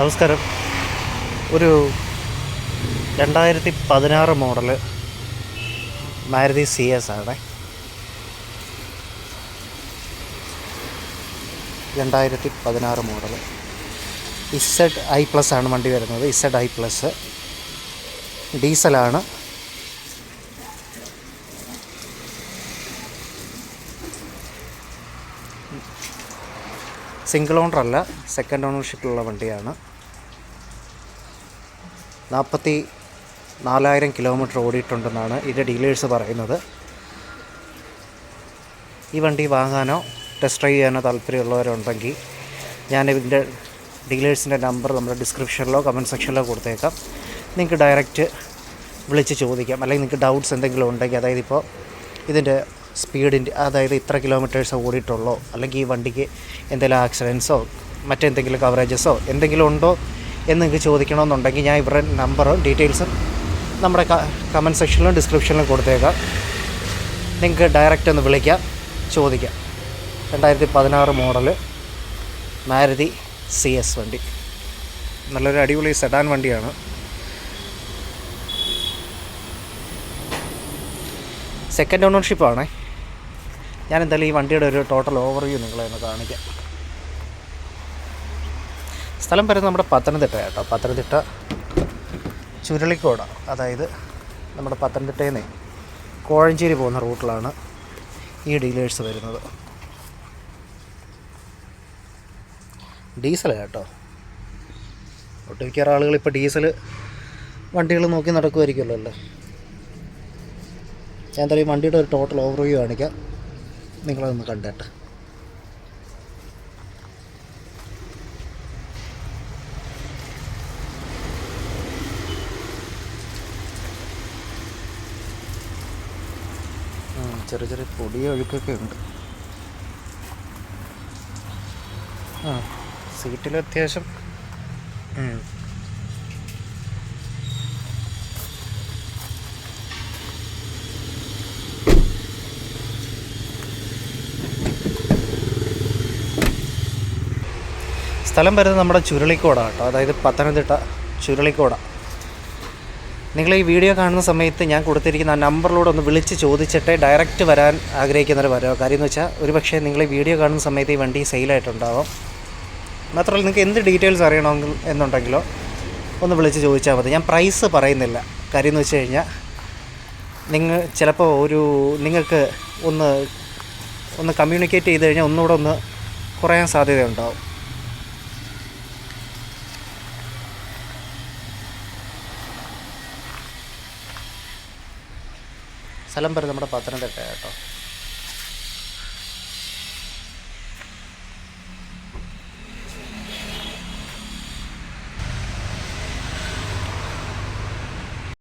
നമസ്കാരം. ഒരു രണ്ടായിരത്തി പതിനാറ് മോഡൽ മാരുതി സി എസ് ആണ്. രണ്ടായിരത്തി പതിനാറ് മോഡൽ ഇസഡ് ഐ പ്ലസ് ആണ് വണ്ടി വരുന്നത്. Z I plus. ഡീസലാണ്. Single owner അല്ല സെക്കൻഡ് ഓണർഷിപ്പിലുള്ള വണ്ടിയാണ്. നാൽപ്പത്തി നാലായിരം കിലോമീറ്റർ ഓടിയിട്ടുണ്ടെന്നാണ് ഇതിന്റെ ഡീലേഴ്സ് പറയുന്നത്. ഈ വണ്ടി വാങ്ങാനോ ടെസ്റ്റ് ഡ്രൈവ് ചെയ്യാനോ താല്പര്യമുള്ളവരുണ്ടെങ്കിൽ ഞാൻ ഇതിന്റെ ഡീലേഴ്സിന്റെ നമ്പർ നമ്മുടെ ഡിസ്ക്രിപ്ഷനിലോ കമന്റ് സെക്ഷനിലോ കൊടുത്തേക്കാം. നിങ്ങൾക്ക് ഡയറക്റ്റ് വിളിച്ച് ചോദിക്കാം. അല്ലെങ്കിൽ നിങ്ങൾക്ക് ഡൗട്ട്സ് എന്തെങ്കിലും ഉണ്ടെങ്കിൽ അതായത് ഇപ്പോൾ ഇതിന്റെ സ്പീഡിന്റെ അതായത് ഇത്ര കിലോമീറ്റേഴ്സ് ഓടിയിട്ടുള്ളോ അല്ലെങ്കിൽ ഈ വണ്ടിക്ക് എന്തെങ്കിലും ആക്സിഡൻസോ മറ്റെന്തെങ്കിലും കവറേജസോ എന്തെങ്കിലും ഉണ്ടോ എന്ന് നിങ്ങൾക്ക് ചോദിക്കണമെന്നുണ്ടെങ്കിൽ ഞാൻ ഇവരുടെ നമ്പറും ഡീറ്റെയിൽസും നമ്മുടെ കമന്റ് സെക്ഷനിലും ഡിസ്ക്രിപ്ഷനിലും കൊടുത്തേക്കാം. നിങ്ങൾക്ക് ഡയറക്റ്റ് ഒന്ന് വിളിക്കാം ചോദിക്കാം. രണ്ടായിരത്തി പതിനാറ് മോഡൽ മാരുതി സി എസ് വണ്ടി. നല്ലൊരു അടിപൊളി സെഡാൻ വണ്ടിയാണ്. സെക്കൻഡ് ഓണർഷിപ്പാണേ ഞാൻ എന്തായാലും ഈ വണ്ടിയുടെ ഒരു ടോട്ടൽ ഓവർവ്യൂ നിങ്ങളെ ഒന്ന് കാണിക്കാം. സ്ഥലം വരുന്നത് നമ്മുടെ പത്തനംതിട്ട കേട്ടോ. പത്തനംതിട്ട ചുരുളിക്കോട. അതായത് നമ്മുടെ പത്തനംതിട്ടയിൽ നിന്ന് കോഴഞ്ചേരി പോകുന്ന റൂട്ടിലാണ് ഈ ഡീലേഴ്സ് വരുന്നത്. ഡീസൽ കേട്ടോ. ഒട്ടുമിക്ക ആളുകൾ ഇപ്പോൾ ഡീസൽ വണ്ടികൾ നോക്കി നടക്കുമായിരിക്കുമല്ലോ അല്ലേ? ഞാൻ എന്തായാലും വണ്ടിയുടെ ഒരു ടോട്ടൽ ഓവർവ്യൂ കാണിക്കാം. നിങ്ങളതൊന്ന് കണ്ടേട്ടെ. ചെറിയ ചെറിയ പൊടിയ ഒഴുക്കൊക്കെ ഉണ്ട്. ആ സീറ്റിൽ അത്യാവശ്യം സ്ഥലം വരുന്നത് നമ്മുടെ ചുരുളിക്കോട കേട്ടോ. അതായത് പത്തനംതിട്ട ചുരുളിക്കോട. നിങ്ങൾ ഈ വീഡിയോ കാണുന്ന സമയത്ത് ഞാൻ കൊടുത്തിരിക്കുന്ന ആ നമ്പറിലൂടെ ഒന്ന് വിളിച്ച് ചോദിച്ചിട്ടേ ഡയറക്റ്റ് വരാൻ ആഗ്രഹിക്കുന്നവർ വരാം കാര്യം എന്ന് വെച്ചാൽ ഒരു പക്ഷേ നിങ്ങൾ ഈ വീഡിയോ കാണുന്ന സമയത്ത് ഈ വണ്ടി സെയിലായിട്ടുണ്ടാവാം മാത്രമല്ല നിങ്ങൾക്ക് എന്ത് ഡീറ്റെയിൽസ് അറിയണമെങ്കിൽ എന്നുണ്ടെങ്കിലോ ഒന്ന് വിളിച്ച് ചോദിച്ചാൽ മതി. ഞാൻ പ്രൈസ് പറയുന്നില്ല. കാര്യം എന്ന് വെച്ച് കഴിഞ്ഞാൽ നിങ്ങൾ ചിലപ്പോൾ ഒരു നിങ്ങൾക്ക് ഒന്ന് ഒന്ന് കമ്മ്യൂണിക്കേറ്റ് ചെയ്ത് കഴിഞ്ഞാൽ ഒന്നുകൂടെ ഒന്ന് കുറയാൻ സാധ്യതയുണ്ടാവും. സ്ഥലം വരെ നമ്മുടെ പത്തനംതിട്ട കേട്ടോ.